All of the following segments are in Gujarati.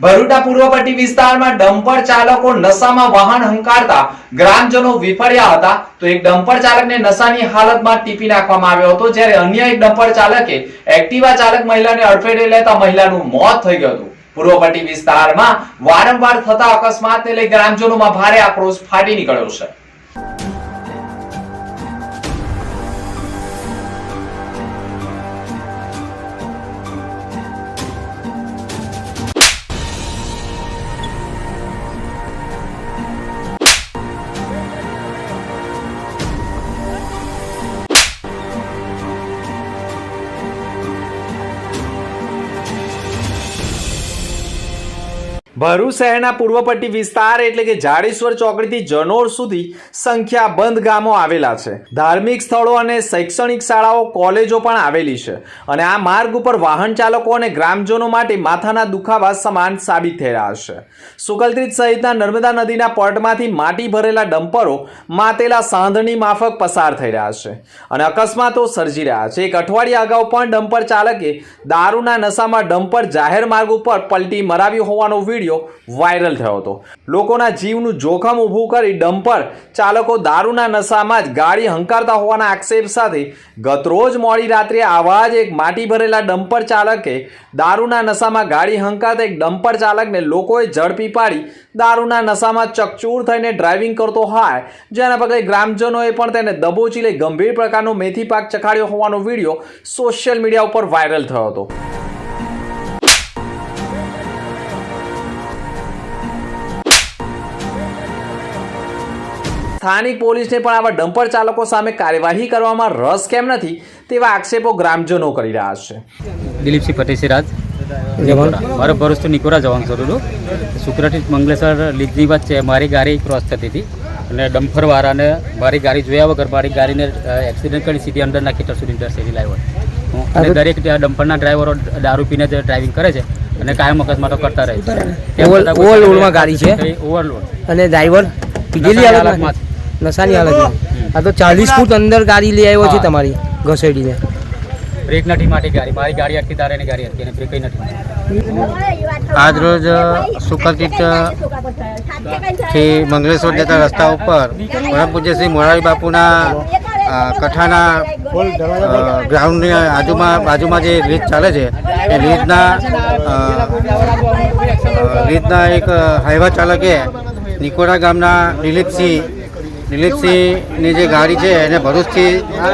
ભરૂચના પૂર્વ પટ્ટી વિસ્તારમાં ડમ્પર ચાલકો નશામાં વાહન હંકારતા ગ્રામજનો વિફર્યા હતા. તો એક ડમ્પર ચાલકને નશાની હાલતમાં ટીપી નાખવામાં આવ્યો હતો, જ્યારે અન્ય એક ડમ્પર ચાલકે એક્ટિવા ચાલક મહિલાને અડફેટે લેતા મહિલાનું મોત થઈ ગયું હતું. પૂર્વ વિસ્તારમાં વારંવાર થતા અકસ્માતને લઈ ગ્રામજનોમાં ભારે આક્રોશ ફાટી નીકળ્યો છે. ભરૂચ શહેરના પૂર્વ પટ્ટી વિસ્તાર એટલે કે જાડેશ્વર ચોકડીથી જનોર સુધી સંખ્યાબંધ ગામો આવેલા છે. ધાર્મિક સ્થળો અને શૈક્ષણિક શાળાઓ, કોલેજો પણ આવેલી છે અને આ માર્ગ ઉપર વાહન ચાલકો અને ગ્રામજનો માટે માથાના દુખાવા સમાન સાબિત થઈ રહ્યા છે. સુકલત્રીજ સહિતના નર્મદા નદીના પટમાંથી માટી ભરેલા ડમ્પરો માતેલા સાંધણી માફક પસાર થઈ રહ્યા છે અને અકસ્માતો સર્જી રહ્યા છે. એક અઠવાડિયા અગાઉ પણ ડમ્પર ચાલકે દારૂના નશામાં ડમ્પર જાહેર માર્ગ ઉપર પલટી મરાવ્યું હોવાનો વીડિયો વાયરલ થયો હતો. લોકોના જીવનું જોખમ ઊભું કરી ડમ્પર ચાલકો દારૂના નશામાં જ ગાડી હંકારતા હોવાના આક્ષેપ સાથે ગતરોજ મોડી રાત્રે આવા જ એક માટી ભરેલા ડમ્પર ચાલકે દારૂના નશામાં ગાડી હંકારતા એક ડમ્પર ચાલકને લોકોએ ઝડપી પાડી દારૂના નશામાં ચકચૂર થઈને ડ્રાઇવિંગ કરતો હોય. જેના પગલે ગ્રામજનોએ પણ તેને દબોચી લઈ ગંભીર પ્રકારનો મેથી પાક ચખાડ્યો હોવાનો વીડિયો સોશિયલ મીડિયા ઉપર વાયરલ થયો હતો. સ્થાનિક પોલીસને પણ આવા ડમ્પર ચાલકો સામે કાર્યવાહી કરવામાં રસ કેમ નથી તેવા આક્ષેપો ગ્રામજનો કરી રહ્યા છે. દિલીપસિંહ ફતેસિરાજ મારો ભરોસ તો નિકોરા જવાનું હતું શુક્રથી મંગલેશ્વર લીધની છે મારી ગાડી ક્રોસ થતી હતી. અને ડમ્ફરવાળાને મારી ગાડી જોયા વગર મારી ગાડીને એક્સિડન્ટ કરી સીધી અંદર નાખી ત્યાં સુધી સીધી લાવ્યો. અને દરેક ડમ્પરના ડ્રાઈવરો દારૂ પીને જે ડ્રાઇવિંગ કરે છે અને કાયમ અકસ્માતો કરતા રહે છે. ઓવરલોડમાં ગાડી છે? ઓવરલોડ અને ડ્રાઈવર પીધેલી હાલતમાં નશાની હાલતમાં આ તો ચાલીસ ફૂટ અંદર ગાડી લઈ આવ્યો છે તમારી ઘસેડીને. બ્રેક નથી માટી ગાડી મારી ગાડી અટકી તારે એની ગાડી અટકી અને બ્રેક નથી આજરોજ સુકલતીતથી મંગલેશ્વર જતા રસ્તા ઉપર પરમ પૂજ્ય શ્રી મોરારી બાપુના અ, કથાના ગ્રાઉન્ડની આજુમાં બાજુમાં જે રીત ચાલે છે એ રીતના રીતના એક હાઈવા ચાલકે નિકોડા ગામના દિલીપસિંહ દિલીપસિંહની જે ગાડી છે એને ભરૂચથી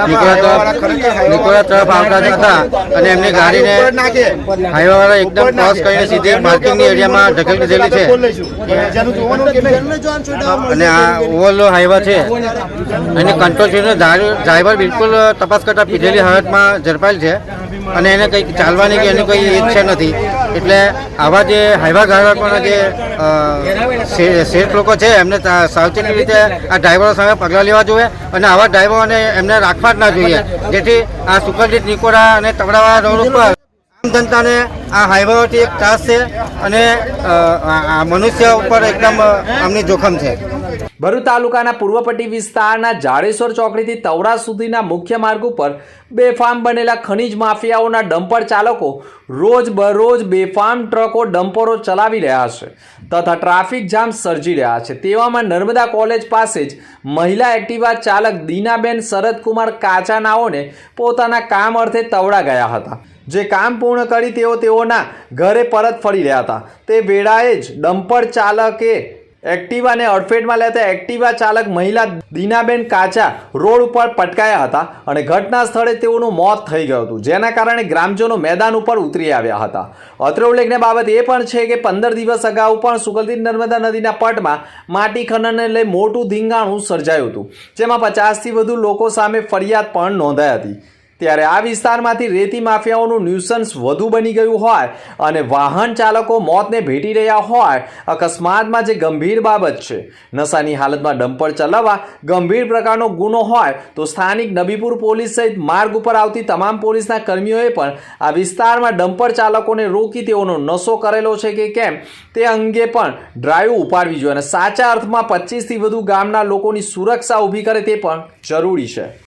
નીકળ્યા તરફ નીકળ્યા તરફ આવતા હતા અને એમની ગાડીને હાઈવાવાળા એકદમ ક્રોસ કરીને સીધી પાર્કિંગની એરિયામાં ઢકેલી દીધેલી છે. અને આ ઓવરલો હાઈવા છે. એને કંટ્રોલ કરીને ડ્રાઈવર બિલકુલ તપાસ કરતા પીધેલી હાલતમાં ઝડપાયેલ છે. અને એને કંઈક ચાલવાની કે એની કોઈ ઈચ્છા નથી. એટલે આવા જે હાઈવા ગ્રાહકોના જે શેઠ લોકો છે, એમને સાવચેતી રીતે આ ડ્રાઈવરો સામે પગલાં લેવા જોઈએ અને આવા ડ્રાઈવરોને એમને રાખવા જ ના જોઈએ. જેથી આ સુકલજીત નિકોડા અને તગડાવાળા રોડ ઉપર આમ જનતાને આ હાઈવાઓથી એક ત્રાસ છે અને મનુષ્ય ઉપર એકદમ આમની જોખમ છે. ભરૂચ તાલુકાના પૂર્વપટ્ટી વિસ્તારના જાડેશ્વર ચોકડીથી તવરા સુધીના મુખ્ય માર્ગ ઉપર બેફામ બનેલા ખનીજ માફિયાઓના ડમ્પર ચાલકો રોજ બરોજ બેફામ ટ્રકો ડમ્પરો ચલાવી રહ્યા છે તથા ટ્રાફિક જામ સર્જી રહ્યા છે. તેવામાં નર્મદા કોલેજ પાસે જ મહિલા એક્ટિવા ચાલક દીનાબેન શરદકુમાર કાચાનાઓને પોતાના કામ અર્થે તવડા ગયા હતા. જે કામ પૂર્ણ કરી તેઓ તેઓના ઘરે પરત ફરી રહ્યા હતા. તે વેળાએ જ ડમ્પર ચાલકે એક્ટિવાને અડફેટમાં લેતા એક્ટિવા ચાલક મહિલા દીનાબેન કાચા રોડ ઉપર પટકાયા હતા અને ઘટના સ્થળે તેઓનું મોત થઈ ગયું હતું, જેના કારણે ગ્રામજનો મેદાન ઉપર ઉતરી આવ્યા હતા. અત્રે ઉલ્લેખની બાબત એ પણ છે કે પંદર દિવસ અગાઉ પણ સુગલદી નર્મદા નદીના પટમાં માટી ખનનને લઈ મોટું ધીંગાણું સર્જાયું હતું, જેમાં પચાસથી વધુ લોકો સામે ફરિયાદ પણ નોંધાઈ હતી. ત્યારે આ વિસ્તારમાંથી રેતી માફિયાઓનું ન્યુસન્સ વધુ બની ગયું હોય અને વાહન ચાલકો મોતને ભેટી રહ્યા હોય, અકસ્માતમાં જે ગંભીર બાબત છે. નશાની હાલતમાં ડમ્પર ચલાવવા ગંભીર પ્રકારનો ગુનો હોય, તો સ્થાનિક નબીપુર પોલીસ સહિત માર્ગ ઉપર આવતી તમામ પોલીસના કર્મીઓએ પણ આ વિસ્તારમાં ડમ્પર ચાલકોને રોકી તેઓનો નશો કરેલો છે કે કેમ, તે અંગે પણ ડ્રાઈવ ઉપાડવી જોઈએ. અને સાચા અર્થમાં પચીસથી વધુ ગામના લોકોની સુરક્ષા ઊભી કરે તે પણ જરૂરી છે.